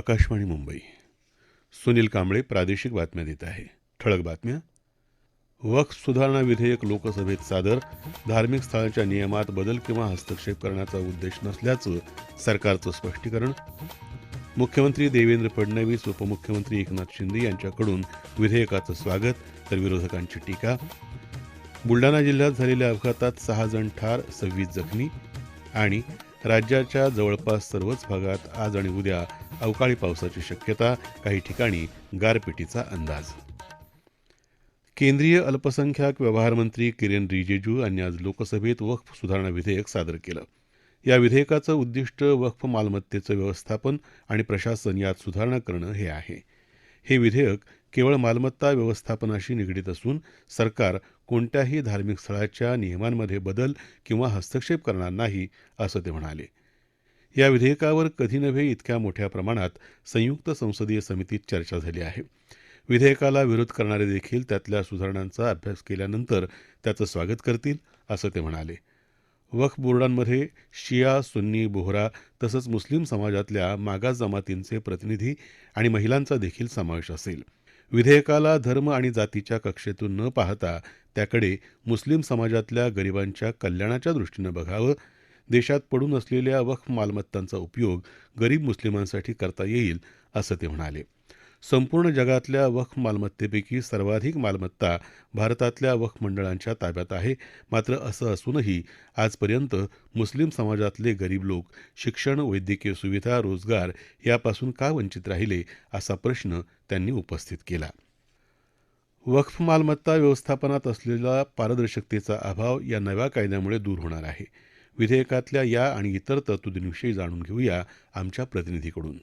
आकाशवाणी मुंबई. सुनील कांबळे प्रादेशिक बातम्या देत आहे. ठळक बातम्या. वक्फ सुधारणा विधेयक लोकसभेत सादर. धार्मिक स्थळांच्या नियमात बदल किंवा हस्तक्षेप करण्याचा उद्देश नसल्याचं सरकारचं स्पष्टीकरण. मुख्यमंत्री देवेंद्र फडणवीस उपमुख्यमंत्री एकनाथ शिंदे यांच्याकडून विधेयकाचं स्वागत तर विरोधकांची टीका. बुलडाणा जिल्ह्यात झालेल्या अपघातात सहा जण ठार सव्वीस जखमी. आणि राज्याच्या जवळपास सर्वच भागात आज आणि उद्या अवकाळी पावसाची शक्यता काही ठिकाणी गारपिटीचा अंदाज. केंद्रीय अल्पसंख्याक व्यवहार मंत्री किरेन रिजिजू यांनी आज लोकसभेत वक्फ सुधारणा विधेयक सादर केलं. या विधेयकाचं उद्दिष्ट वक्फ मालमत्तेचं व्यवस्थापन आणि प्रशासन यात सुधारणा करणं हे आहे. हे विधेयक केवळ मालमत्ता व्यवस्थापनाशी निगडीत असून सरकार कोणत्याही धार्मिक स्थळाच्या नियमांमध्ये बदल किंवा हस्तक्षेप करणार नाही असं ते म्हणाले. या विधेयकावर कधी नव्हे इतक्या मोठ्या प्रमाणात संयुक्त संसदीय समितीत चर्चा झाली आहे. विधेयकाला विरोध करणारे देखील त्यातल्या सुधारणांचा अभ्यास केल्यानंतर त्याचं स्वागत करतील असं ते म्हणाले. वक्फ बोर्डांमध्ये शिया सुन्नी बोहरा तसंच मुस्लिम समाजातल्या मागास जमातींचे प्रतिनिधी आणि महिलांचा देखील समावेश असेल. विधेयकाला धर्म आणि जातीच्या कक्षेतून न पाहता त्याकडे मुस्लिम समाजातल्या गरिबांच्या कल्याणाच्या दृष्टीनं बघावं देशात पडून असलेल्या वक्फ मालमत्तांचा उपयोग गरीब मुस्लिमांसाठी करता येईल असं ते म्हणाले. संपूर्ण जगातल्या वक्फ मालमत्तेपैकी सर्वाधिक मालमत्ता भारतातल्या वक्फ मंडळांच्या ताब्यात आहे. मात्र असं असूनही आजपर्यंत मुस्लिम समाजातले गरीब लोक शिक्षण वैद्यकीय सुविधा रोजगार यापासून का वंचित राहिले असा प्रश्न त्यांनी उपस्थित केला. वक्फ मालमत्ता व्यवस्थापनात असलेला पारदर्शकतेचा अभाव या नव्या कायद्यामुळे दूर होणार आहे. विधेयकातल्या या आणि इतर तरतुदींविषयी जाणून घेऊया आमच्या प्रतिनिधीकडून.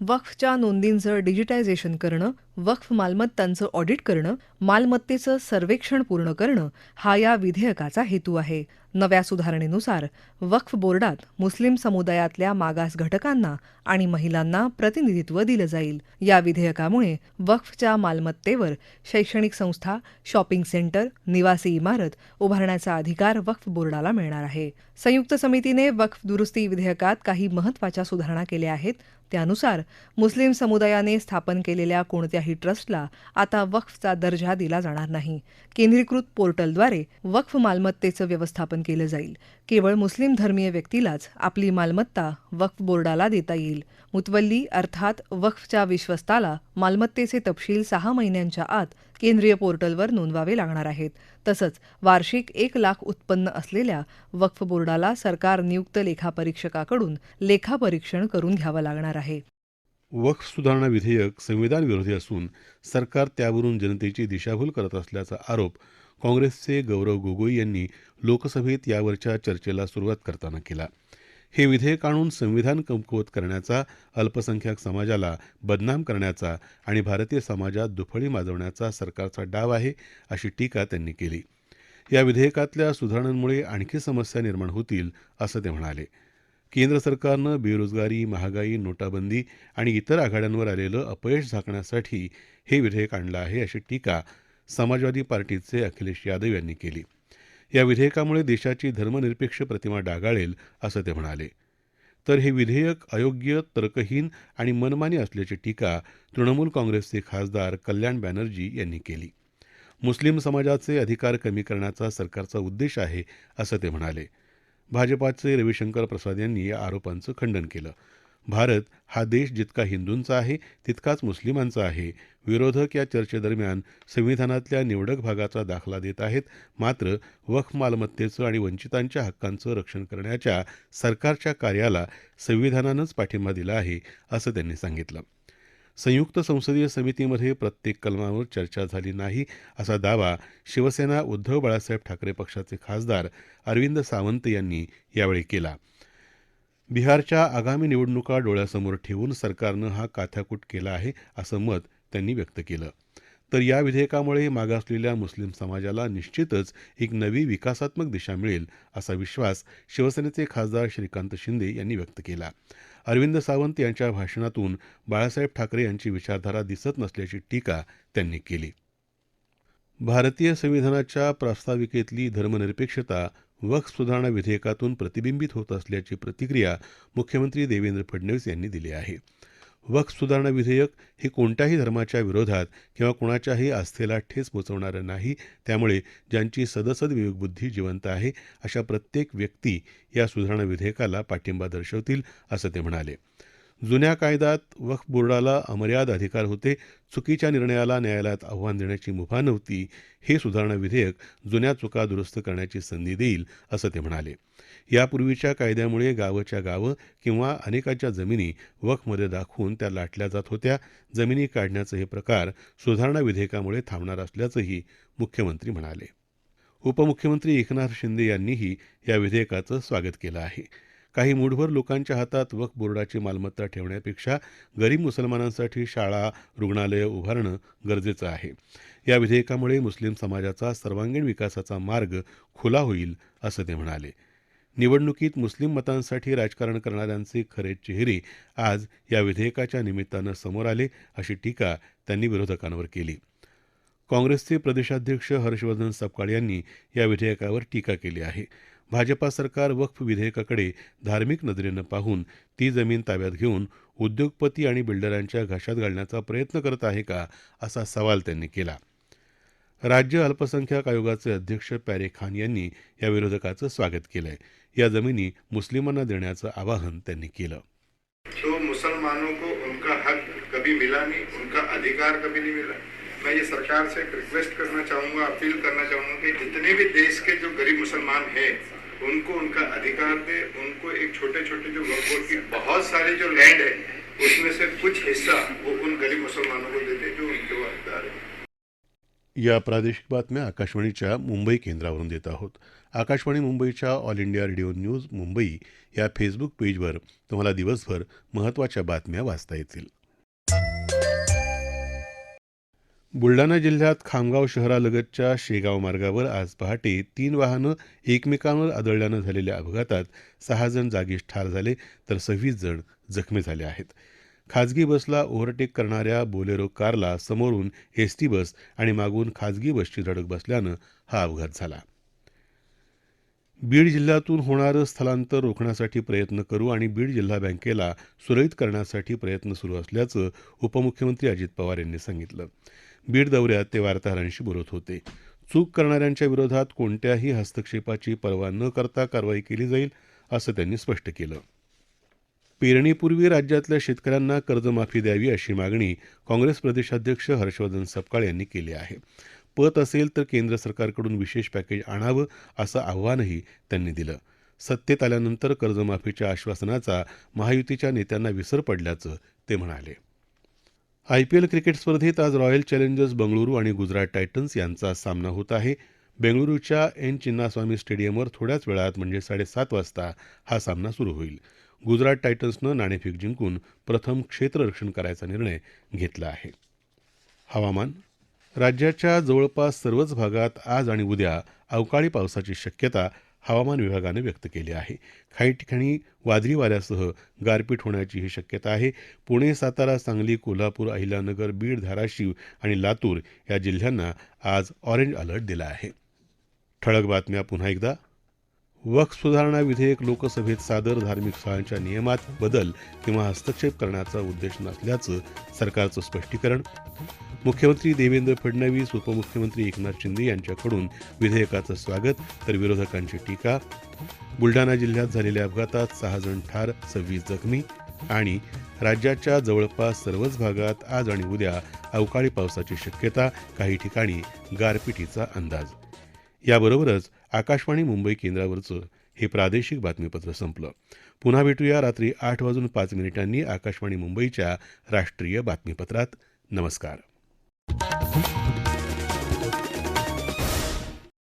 वक्फच्या नोंदींचं डिजिटायझेशन करणं वक्फ मालमत्तांचं ऑडिट करणं मालमत्तेचं सर्वेक्षण पूर्ण करणं हा या विधेयकाचा हेतू आहे. नव्या सुधारणेनुसार वक्फ बोर्डात मुस्लिम समुदायातल्या मागास घटकांना आणि महिलांना प्रतिनिधित्व दिलं जाईल. या विधेयकामुळे वक्फच्या मालमत्तेवर शैक्षणिक संस्था शॉपिंग सेंटर निवासी इमारत उभारण्याचा अधिकार वक्फ बोर्डाला मिळणार आहे. संयुक्त समितीने वक्फ दुरुस्ती विधेयकात काही महत्त्वाच्या सुधारणा केल्या आहेत. त्यानुसार मुस्लिम समुदायाने स्थापन केलेल्या कोणत्याही ट्रस्टला आता वक्फचा दर्जा दिला जाणार नाही. केंद्रीकृत पोर्टलद्वारे वक्फ मालमत्तेचं व्यवस्थापन केलं जाईल. केवळ मुस्लिम धर्मीय व्यक्तीलाच आपली मालमत्ता वक्फ बोर्डाला देता येईल. मुतवल्ली अर्थात वक्फच्या विश्वस्ताला मालमत्तेचे तपशील सहा महिन्यांच्या आत केंद्रीय पोर्टलवर नोंदवावे लागणार आहेत. तसंच वार्षिक एक लाख उत्पन्न असलेल्या वक्फ बोर्डाला सरकार नियुक्त लेखापरीक्षकाकडून लेखापरीक्षण करून घ्यावं लागणार आहे. वक्फ सुधारणा विधेयक संविधान विरोधी असून सरकार त्यावरून जनतेची दिशाभूल करत असल्याचा आरोप काँग्रेसचे गौरव गोगोई यांनी लोकसभेत यावरच्या चर्चेला सुरुवात करताना केला. हे विधेयक आणून संविधान कमकुवत करण्याचा अल्पसंख्याक समाजाला बदनाम करण्याचा आणि भारतीय समाजात दुफळी माजवण्याचा सरकारचा डाव आहे अशी टीका त्यांनी केली. या विधेयकातल्या सुधारणांमुळे आणखी समस्या निर्माण होतील असं ते म्हणाले. केंद्र सरकारनं बेरोजगारी महागाई नोटाबंदी आणि इतर आघाड्यांवर आलेलं अपयश झाकण्यासाठी हे विधेयक आणलं आहे अशी टीका समाजवादी पार्टीचे अखिलेश यादव यांनी केली. या विधेयकामुळे देशाची धर्मनिरपेक्ष प्रतिमा डागाळेल असं ते म्हणाले. तर हे विधेयक अयोग्य तर्कहीन आणि मनमानी असल्याची टीका तृणमूल काँग्रेसचे खासदार कल्याण बॅनर्जी यांनी केली. मुस्लिम समाजाचे अधिकार कमी करण्याचा सरकारचा उद्देश आहे असं ते म्हणाले. भाजपाचे रविशंकर प्रसाद यांनी या आरोपांचं खंडन केलं. भारत हा देश जितका हिंदूंचा आहे तितकाच मुस्लिमांचा आहे. विरोधक या चर्चेदरम्यान संविधानातल्या निवडक भागाचा दाखला देत आहेत मात्र वक्फ मालमत्तेचं आणि वंचितांच्या हक्कांचं रक्षण करण्याच्या सरकारच्या कार्याला संविधानानंच पाठिंबा दिला आहे असं त्यांनी सांगितलं. संयुक्त संसदीय समितीमध्ये प्रत्येक कलमावर चर्चा झाली नाही असा दावा शिवसेना उद्धव बाळासाहेब ठाकरे पक्षाचे खासदार अरविंद सावंत यांनी यावेळी केला. बिहारच्या आगामी निवडणुका डोळ्यासमोर ठेवून सरकारनं हा काथ्याकूट केला आहे असं मत त्यांनी व्यक्त केलं. तर या विधेयकामुळे मागासलेल्या मुस्लिम समाजाला निश्चितच एक नवी विकासात्मक दिशा मिळेल असा विश्वास शिवसेनेचे खासदार श्रीकांत शिंदे यांनी व्यक्त केला. अरविंद सावंत यांच्या भाषणातून बाळासाहेब ठाकरे यांची विचारधारा दिसत नसल्याची टीका त्यांनी केली. भारतीय संविधानाच्या प्रास्ताविकेतली धर्मनिरपेक्षता वक्फ सुधारणा विधेयकातून प्रतिबिंबित होत असल्याची प्रतिक्रिया मुख्यमंत्री देवेंद्र फडणवीस यांनी दिली आहे. वक्फ सुधारणा विधेयक हे कोणत्याही धर्माच्या विरोधात किंवा कुणाच्याही आस्थेला ठेच पोचवणारं नाही त्यामुळे ज्यांची सदसद विवेकबुद्धी जिवंत आहे अशा प्रत्येक व्यक्ती या सुधारणा विधेयकाला पाठिंबा दर्शवतील असं ते म्हणाले. जुन्या कायद्यात वक्फ बोर्डाला अमर्याद अधिकार होते. चुकीच्या निर्णयाला न्यायालयात आव्हान देण्याची मुभा नव्हती. हे सुधारणा विधेयक जुन्या चुका दुरुस्त करण्याची संधी देईल असं ते म्हणाले. यापूर्वीच्या कायद्यामुळे गावच्या गावं किंवा अनेकांच्या जमिनी वक्फमध्ये दाखवून त्या लाटल्या जात होत्या. जमिनी काढण्याचे हे प्रकार सुधारणा विधेयकामुळे थांबणार असल्याचंही मुख्यमंत्री म्हणाले. उपमुख्यमंत्री एकनाथ शिंदे यांनीही या विधेयकाचं स्वागत केलं आहे. काही मूठभर लोकांच्या हातात वक्फ बोर्डाची मालमत्ता ठेवण्यापेक्षा गरीब मुसलमानांसाठी शाळा रुग्णालयं उभारणं गरजेचं आहे. या विधेयकामुळे मुस्लिम समाजाचा सर्वांगीण विकासाचा मार्ग खुला होईल असं ते म्हणाले. निवडणुकीत मुस्लिम मतांसाठी राजकारण करणाऱ्यांचे खरे चेहरे आज या विधेयकाच्या निमित्तानं समोर आले अशी टीका त्यांनी विरोधकांवर केली. काँग्रेसचे प्रदेशाध्यक्ष हर्षवर्धन सपकाळ यांनी या विधेयकावर टीका केली आहे. भाजपा सरकार वक्फ विधेयकाकडे धार्मिक नजरेनं पाहून ती जमीन ताब्यात घेऊन उद्योगपती आणि बिल्डरांच्या घशात घालण्याचा प्रयत्न करत आहे का असा सवाल त्यांनी केला. राज्य अल्पसंख्याक आयोगाचे अध्यक्ष पॅरे खान यांनी या विरोधकाचं स्वागत केलंय. या जमिनी मुस्लिमांना देण्याचं आवाहन त्यांनी केलं. तो मुसलमानों को उनका हक कभी मिला नहीं उनका अधिकार कभी नहीं मिला। मैं ये सरकार से रिक्वेस्ट करना चाहूंगा अपील करना चाहूंगा कि जितने भी देश के जो गरीब मुसलमान हैं उनको उनका अधिकार दे उनको एक छोटे छोटे जो वक्फ की बहुत सारे जो लैंड है उसमें से कुछ हिस्सा वो उन गरीब मुसलमानों को देते जो उनके वो हकदार है। या प्रादेशिक बातम्या आकाशवाणीच्या मुंबई केंद्रावरून देत आहोत. आकाशवाणी मुंबईच्या all India radio news Mumbai या फेसबुक पेजवर तुम्हाला दिवसभर महत्त्वाच्या बातम्या वाचता येतील. बुलढाणा जिल्ह्यात खामगाव शहरालगतच्या शेगाव मार्गावर आज पहाटे तीन वाहनं एकमेकांवर आदळल्यानं झालेल्या अपघातात सहा जण जागीच ठार झाले तर सव्वीस जण जखमी झाले आहेत. खाजगी बसला ओव्हरटेक करणाऱ्या बोलेरो कारला समोरून एसटी बस आणि मागून खाजगी बसची धडक बसल्यानं हा अपघात झाला. बीड जिल्ह्यातून होणारं स्थलांतर रोखण्यासाठी प्रयत्न करू आणि बीड जिल्हा बँकेला सुरळीत करण्यासाठी प्रयत्न सुरू असल्याचं उपमुख्यमंत्री अजित पवार यांनी सांगितलं. बीड दौऱ्यात ते वार्ताहरांशी बोलत होते. चूक करणाऱ्यांच्या विरोधात कोणत्याही हस्तक्षेपाची पर्वा न करता कारवाई केली जाईल असं त्यांनी स्पष्ट केलं. पेरणीपूर्वी राज्यातल्या शेतकऱ्यांना कर्जमाफी द्यावी अशी मागणी काँग्रेस प्रदेशाध्यक्ष हर्षवर्धन सपकाळ यांनी केली आहे. पत असेल तर केंद्र सरकारकडून विशेष पॅकेज आणावं असं आव्हानही त्यांनी दिलं. सत्तेत आल्यानंतर कर्जमाफीच्या आश्वासनाचा महायुतीच्या नेत्यांना विसर पडल्याचं ते म्हणाले. आयपीएल क्रिकेट स्पर्धेत आज रॉयल चॅलेंजर्स बंगळुरू आणि गुजरात टायटन्स यांचा सामना होत आहे. बेंगळुरूच्या एन चिन्नास्वामी स्टेडियमवर थोड्याच वेळात म्हणजे साडेसात वाजता हा सामना सुरू होईल. गुजरात टायटन्सनं नाणेफेक जिंकून प्रथम क्षेत्ररक्षण करायचा निर्णय घेतला आहे. हवामान राज्याच्या जवळपास सर्वच भागात आज आणि उद्या अवकाळी पावसाची शक्यता हवामान विभागानं व्यक्त केली आहे. काही ठिकाणी वादळी वाऱ्यासह गारपीट होण्याची ही शक्यता आहे. पुणे सातारा सांगली कोल्हापूर अहिल्यानगर बीड धाराशिव आणि लातूर या जिल्ह्यांना आज ऑरेंज अलर्ट दिला आहे. ठळक बातम्या पुन्हा एकदा. वक्फ सुधारणा विधेयक लोकसभेत सादर धार्मिक स्थळांच्या नियमात बदल किंवा हस्तक्षेप करण्याचा उद्देश नसल्याचं सरकारचं स्पष्टीकरण. मुख्यमंत्री देवेंद्र फडणवीस उपमुख्यमंत्री एकनाथ शिंदे यांच्याकडून विधेयकाचं स्वागत तर विरोधकांची टीका. बुलढाणा जिल्ह्यात झालेल्या अपघातात सहा जण ठार सव्वीस जखमी आणि राज्याच्या जवळपास सर्वच भागात आज आणि उद्या अवकाळी पावसाची शक्यता काही ठिकाणी गारपिटीचा अंदाज. याबरोबरच आकाशवाणी मुंबई केंद्रावरचं हे प्रादेशिक बातमीपत्र संपलं. पुन्हा भेटूया रात्री आठ वाजून पाच मिनिटांनी आकाशवाणी मुंबईच्या राष्ट्रीय बातमीपत्रात. नमस्कार. Thank you.